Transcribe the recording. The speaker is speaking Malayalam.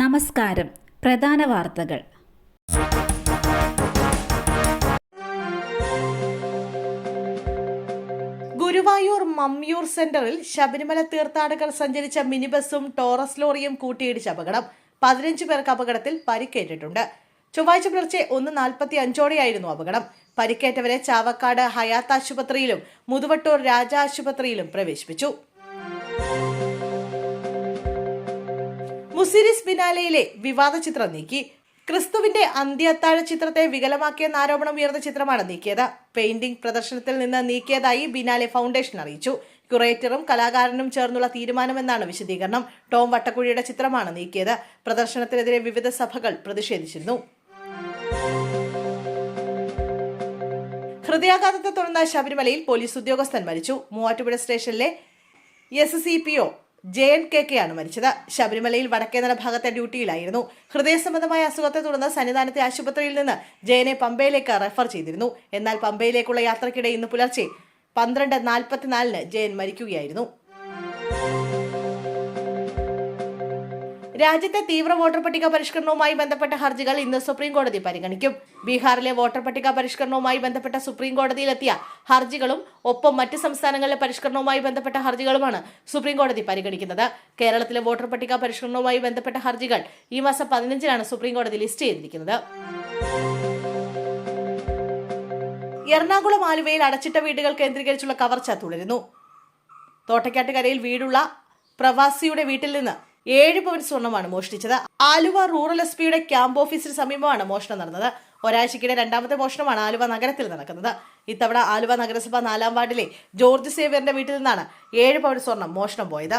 നമസ്കാരം. പ്രധാന വാർത്തകൾ. ഗുരുവായൂർ മമ്മിയൂർ സെന്ററിൽ ശബരിമല തീർത്ഥാടകർ സഞ്ചരിച്ച മിനി ബസും ടോറസ് ലോറിയും കൂട്ടിയിടിച്ച അപകടം. പതിനഞ്ച് പേർക്ക് അപകടത്തിൽ പരിക്കേറ്റിട്ടുണ്ട്. ചൊവ്വാഴ്ച പുലർച്ചെ ഒന്ന് നാൽപ്പത്തി അഞ്ചോടെയായിരുന്നു അപകടം. പരിക്കേറ്റവരെ ചാവക്കാട് ഹയാത്ത് ആശുപത്രിയിലും മുതുവട്ടൂർ രാജ ആശുപത്രിയിലും പ്രവേശിപ്പിച്ചു. മുസിരിസ് ബിനാലയിലെ വിവാദ ചിത്രം നീക്കി. ക്രിസ്തുവിന്റെ അന്ത്യത്താഴ ചിത്രത്തെ വികലമാക്കിയെന്ന ആരോപണം ഉയർന്ന ചിത്രമാണ് നീക്കിയത്. പെയിന്റിംഗ് പ്രദർശനത്തിൽ നിന്ന് നീക്കിയതായി ബിനാലെ ഫൗണ്ടേഷൻ അറിയിച്ചു. ക്യുറേറ്ററും കലാകാരനും ചേർന്നുള്ള തീരുമാനമെന്നാണ് വിശദീകരണം. ടോം വട്ടക്കുഴിയുടെ ചിത്രമാണ് നീക്കിയത്. പ്രദർശനത്തിനെതിരെ വിവിധ സഭകൾ പ്രതിഷേധിച്ചിരുന്നു. ഹൃദയാഘാതത്തെ തുടർന്ന് ശബരിമലയിൽ പോലീസ് ഉദ്യോഗസ്ഥൻ മരിച്ചു. മൂവാറ്റുപുഴ സ്റ്റേഷനിലെ S C P O J N K K ആണ് മരിച്ചത്. ശബരിമലയിൽ വടക്കേനട ഭാഗത്തെ ഡ്യൂട്ടിയിലായിരുന്നു. ഹൃദയ സംബന്ധമായ അസുഖത്തെ തുടർന്ന് സന്നിധാനത്തെ ആശുപത്രിയിൽ നിന്ന് ജയനെ പമ്പയിലേക്ക് റെഫർ ചെയ്തിരുന്നു. എന്നാൽ പമ്പയിലേക്കുള്ള യാത്രക്കിടെ ഇന്ന് പുലർച്ചെ പന്ത്രണ്ട് നാൽപ്പത്തിനാലിന് ജയൻ മരിക്കുകയായിരുന്നു. രാജ്യത്തെ തീവ്ര വോട്ടർ പട്ടിക പരിഷ്കരണവുമായി ബന്ധപ്പെട്ട ഹർജികൾ ഇന്ന് സുപ്രീം കോടതി പരിഗണിക്കും. ബീഹാറിലെ വോട്ടർ പട്ടിക പരിഷ്കരണവുമായി ബന്ധപ്പെട്ട സുപ്രീം കോടതിയിലെത്തിയ ഹർജികളും ഒപ്പം മറ്റ് സംസ്ഥാനങ്ങളിലെ പരിഷ്കരണവുമായി ബന്ധപ്പെട്ട ഹർജികളുമാണ് സുപ്രീം കോടതി പരിഗണിക്കുന്നത്. കേരളത്തിലെ വോട്ടർ പട്ടിക പരിഷ്കരണവുമായി ബന്ധപ്പെട്ട ഹർജികൾ ഈ മാസം പതിനഞ്ചിനാണ് സുപ്രീം കോടതി ലിസ്റ്റ് ചെയ്തിരിക്കുന്നത്. എറണാകുളം ആലുവയിൽ അടച്ചിട്ട വീടുകൾ കേന്ദ്രീകരിച്ചുള്ള കവർച്ച തുടരുന്നു. തോട്ടക്കാട്ടുകരയിൽ വീടുള്ള പ്രവാസിയുടെ വീട്ടിൽ നിന്ന് ഏഴ് പവൻ സ്വർണമാണ് മോഷ്ടിച്ചത്. ആലുവ റൂറൽ എസ് പിയുടെ ക്യാമ്പ് ഓഫീസിന് സമീപമാണ് മോഷണം നടന്നത്. ഒരാഴ്ചക്കിടെ രണ്ടാമത്തെ മോഷണമാണ് ആലുവ നഗരത്തിൽ നടക്കുന്നത്. ഇത്തവണ ആലുവ നഗരസഭ നാലാം വാർഡിലെ ജോർജ് സേവ്യറിന്റെ വീട്ടിൽ നിന്നാണ് ഏഴ് പവൻ സ്വർണം മോഷണം പോയത്.